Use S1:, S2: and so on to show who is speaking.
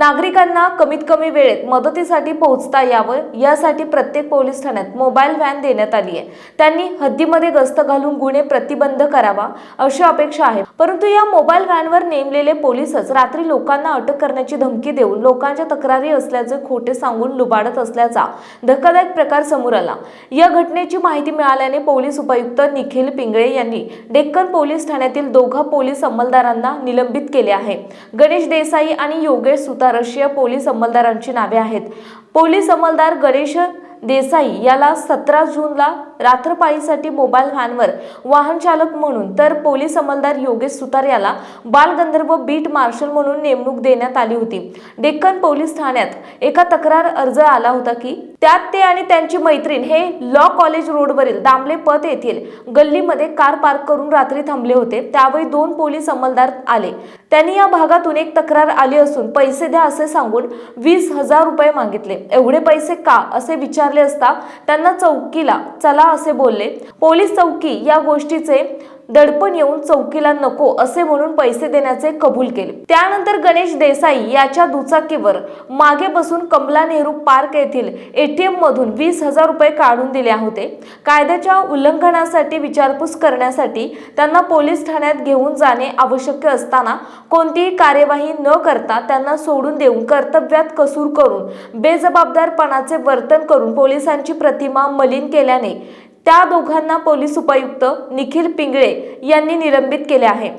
S1: नागरिकांना कमीत कमी वेळेत मदतीसाठी पोहोचता यावं यासाठी प्रत्येक पोलीस ठाण्यात मोबाईल व्हॅन देण्यात आली आहे. त्यांनी हद्दीमध्ये गस्त घालून गुन्हे प्रतिबंध करावा अशी अपेक्षा आहे. परंतु या मोबाईल व्हॅनवर नेमलेले पोलीसच रात्री लोकांना अटक करण्याची धमकी देऊन लोकांच्या तक्रारी असल्याचे खोटे सांगून लुबाडत असल्याचा धक्कादायक प्रकार समोर आला. या घटनेची माहिती मिळाल्याने पोलीस उपायुक्त निखिल पिंगळे यांनी डेक्कन पोलीस ठाण्यातील दोघा पोलीस अंमलदारांना निलंबित केले आहे. गणेश देसाई आणि योगेश सुतार अशी पोलीस अंमलदारांची नावे आहेत. पोलीस अंमलदार गणेश देसाई याला सतरा जूनला रात्रपाळीसाठी मोबाईल व्हॅनवर वाहन चालक म्हणून तर पोलीस अंमलदार योगेश सुतार याला बालगंधर्व बीट मार्शल म्हणून नेमणूक देण्यात आली होती. डेक्कन पोलीस ठाण्यात एका तक्रार अर्ज आला होता की त्यात ते आणि त्यांची मैत्रीण हे लॉ कॉलेज रोडवरील दामले पथ येथील गल्लीमध्ये कार पार्क करून रात्री थांबले होते. त्यावेळी दोन पोलीस अंमलदार आले. त्यांनी या भागातून एक तक्रार आली असून पैसे द्या असे सांगून वीस हजार रुपये मागितले. एवढे पैसे का? असे विचारले असता त्यांना चौकीला चला असे बोलले. पोलीस चौकी या गोष्टीचे दडपण येऊन चौकीला नको असे म्हणून पैसे देण्याचे कबूल केले. त्यानंतर गणेश देसाई याच्या दुचाकीवर मागे बसून कमला नेहरू पार्क येथील एटीएम मधून वीस हजार रुपये काढून दिले होते. कायद्याच्या उल्लंघनासाठी विचारपूस करण्यासाठी त्यांना पोलीस ठाण्यात घेऊन जाणे आवश्यक असताना कोणतीही कार्यवाही न करता त्यांना सोडून देऊन कर्तव्यात कसूर करून बेजबाबदारपणाचे वर्तन करून पोलिसांची प्रतिमा मलिन केल्याने त्या दोघांना पोलीस उपायुक्त निखिल पिंगळे यांनी निलंबित केले आहे.